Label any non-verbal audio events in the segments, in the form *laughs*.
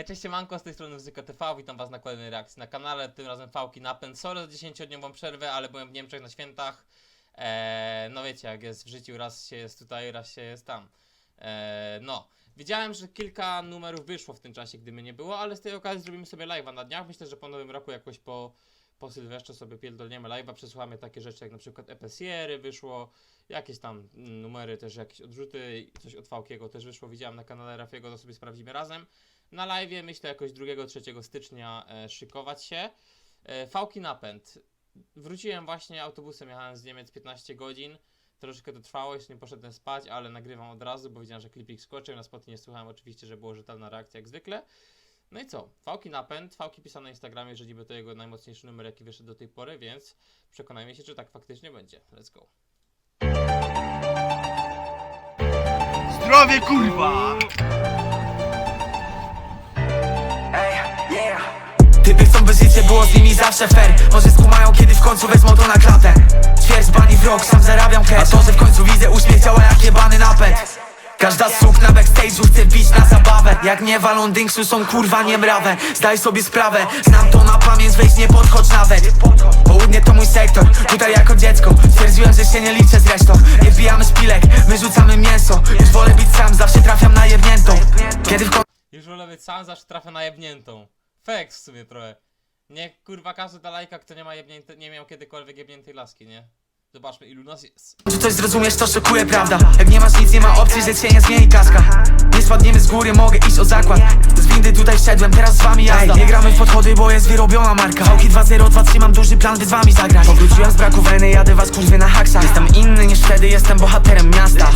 Hej, cześć, manko z tej strony Muzyka TV, witam was na kolejnej reakcji na kanale, tym razem Fałki Napęd. Sorry za 10-dniową przerwę, ale byłem w Niemczech na świętach. Eee, no wiecie, jak jest w życiu, raz się jest tutaj, raz się jest tam. Eee, no, widziałem, że kilka numerów wyszło w tym czasie, gdy mnie nie było, ale z tej okazji zrobimy sobie live'a na dniach. Myślę, że po nowym roku jakoś po, po Sylwestrze sobie pierdolniemy live'a, przesłuchamy takie rzeczy jak na przykład EPSiery wyszło, jakieś tam numery, też jakieś odrzuty, coś od Fałkiego też wyszło, widziałem na kanale Rafiego, to sobie sprawdzimy razem na live myślę jakoś 2-3 stycznia e, szykować się. E, Fałki napęd. Wróciłem właśnie autobusem, jechałem z Niemiec 15 godzin. Troszkę to trwało, jeszcze nie poszedłem spać, ale nagrywam od razu, bo widziałem, że klipik skoczył. Na spoty nie słuchałem oczywiście, że było rzetelna reakcja jak zwykle. No i co? Fałki napęd, Fałki pisał na Instagramie, że niby to jego najmocniejszy numer, jaki wyszedł do tej pory, więc przekonajmy się, czy tak faktycznie będzie. Let's go. Zdrowie kurwa! Ej, yeah. Typy chcą by życie było z nimi zawsze fair Może skumają kiedy w końcu wezmą to na klatę Ćwierć bani w rok, sam zarabiam cash A to, że w końcu widzę uśmiech działa jak jebany napęd Każda suk na backstage'u chce bić na Jak nie walą dynksu są kurwa niemrawe. Zdaj sobie sprawę, znam to na pamięć Weź nie podchodź nawet. Południe to mój sektor, tutaj jako dziecko. Stwierdziłem, że się nie liczę zresztą Nie wbijamy szpilek, my rzucamy mięso. Już wolę być sam, zawsze trafiam na jebniętą. Kiedy w Już wolę być sam, zawsze trafię na jebniętą. Feks w sumie trochę. Nie kurwa każdy da lajka, kto nie ma jebnięte, nie miał kiedykolwiek jebniętej laski, nie? Zobaczmy ilu nas jest. Czy coś zrozumiesz, to szokuje, prawda? Jak nie masz nic, nie ma opcji, że cię nie zmieni kaska. Nie spadniemy z góry, mogę iść o zakład. Z windy tutaj wszedłem, teraz z wami jazda. Nie gramy w podchody, bo jest wyrobiona marka. Fałki 202, mam duży plan, by z wami zagrać. Powróciłem z braku weny, jadę was kurwy na haksach Jestem inny niż wtedy, jestem bohaterem miasta.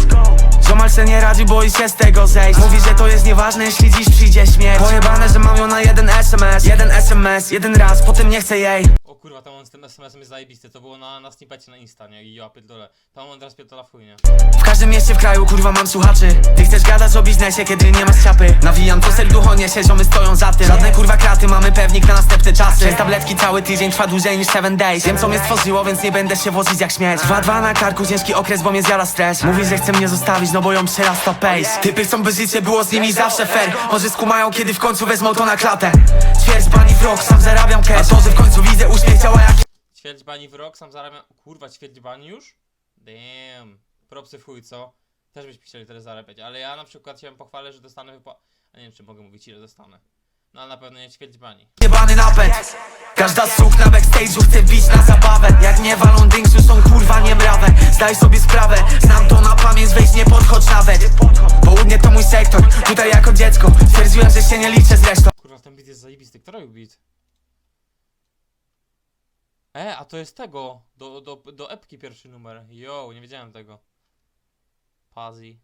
Ziomal se nie radzi, boi się z tego zejść. Mówi, że to jest nieważne, jeśli dziś przyjdzie śmierć. Pojebane, że mam ją na jeden SMS Jeden SMS, jeden raz, potem nie chcę jej kurwa, tam on z tym SMS-em jest zajebisty. To było na, na snippecie na Insta, nie? I ja pierdolę. Tam on teraz pierdolę w chuj, nie? W każdym mieście w kraju kurwa mam słuchaczy. Ty chcesz gadać o biznesie, kiedy nie masz ciapy Nawijam to serducho niesie, ziomy stoją za tym. Żadne kurwa kraty, mamy pewnik na następne czasy. Przez tabletki cały tydzień trwa dłużej niż 7 days. Wiem co mnie stworzyło, więc nie będę się wozić jak śmieć. 2-2 na karku, ciężki okres, bo mnie zjada stres. Mówi, że chce mnie zostawić, no bo ją przerasta pace. Typy chcą by życie było z nimi zawsze fair. Może skumają, kiedy w końcu wezmą to na klatę. Ćwierć bani w rok, sam zarabiam cash A to, że w końcu widzę uśmiech działa jak Ćwierć bani w rok, sam zarabiam... Kurwa, ćwierć bani już? Damn. Propsy w chuj, co? Też byśmy chcieli tyle zarabiać, ale ja na przykład się pochwalę, że dostanę wypłat... A nie wiem, czy mogę mówić, ile dostanę. No ale na pewno nie ćwierć bani. Jebany napęd Każda suk na backstage'u chce bić na zabawę Jak nie walą dynksu są kurwa niemrawe Zdaj sobie sprawę, znam to na pamięć Weź nie podchodź nawet Południe to mój sektor, tutaj jako dziecko Stwierdziłem, że się nie liczę zresztą jest zajebisty. Kto robił beat? E, a to jest tego. Do, do, do epki pierwszy numer. Yo, nie wiedziałem tego. Pazi.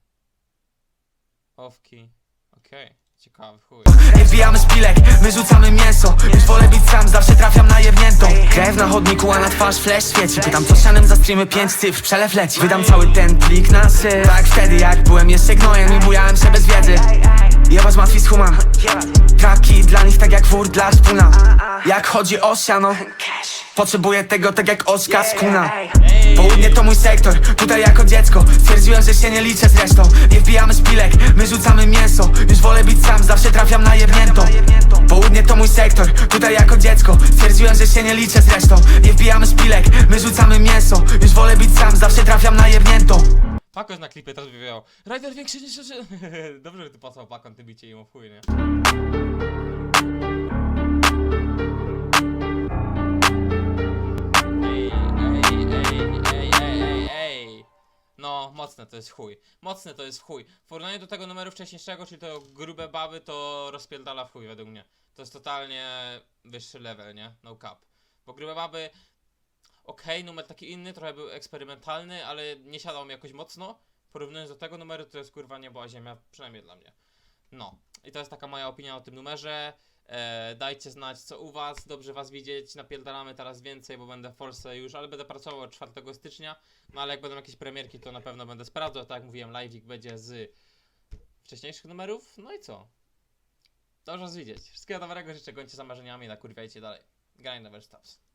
Owki. Okej, ciekawy chuj. Nie wbijamy szpilek, my rzucamy mięso Już wolę być sam, zawsze trafiam na jebniętą Krew na chodniku, a na twarz flash świeci Pytam co ścianem za streamy, pięć cyfr, przelew leci Wydam cały ten plik na syf Tak wtedy jak byłem jeszcze gnojem i bujałem się bez wiedzy Jebać matwi z human Traki dla nich tak jak wór dla szpuna. Jak chodzi o siano Potrzebuję tego tak jak oczka z kuna. Południe to mój sektor, tutaj jako dziecko. Stwierdziłem, że się nie liczę zresztą Nie wbijamy szpilek, my rzucamy mięso. Już wolę być sam, zawsze trafiam na jebniętą Południe to mój sektor, tutaj jako dziecko. Stwierdziłem, że się nie liczę zresztą Nie wbijamy szpilek, my rzucamy mięso. Już wolę być sam, zawsze trafiam na jebniętą Pakoś na klipie też wywiał. Rider większy niż. *laughs* Dobrze, że ty pasał pakon, ty bicie im chuj, nie? No, mocne to jest chuj. Mocne to jest chuj. W porównaniu do tego numeru wcześniejszego, czyli to grube baby, to rozpierdala w chuj według mnie. To jest totalnie wyższy level, nie? No cap. Bo grube baby okej, numer taki inny, trochę był eksperymentalny, ale nie siadał mi jakoś mocno. Porównując do tego numeru, to jest kurwa niebo a ziemia, przynajmniej dla mnie. No, i to jest taka moja opinia o tym numerze. E, dajcie znać co u was, dobrze was widzieć, napierdalamy teraz więcej, bo będę w Polsce już, ale będę pracował od 4 stycznia, no ale jak będą jakieś premierki, to na pewno będę sprawdzał, tak jak mówiłem, live'ik będzie z wcześniejszych numerów, no i co? Dobrze was widzieć. Wszystkiego dobrego życzę, gońcie za marzeniami, nakurwiajcie dalej. Graj na Verstaps.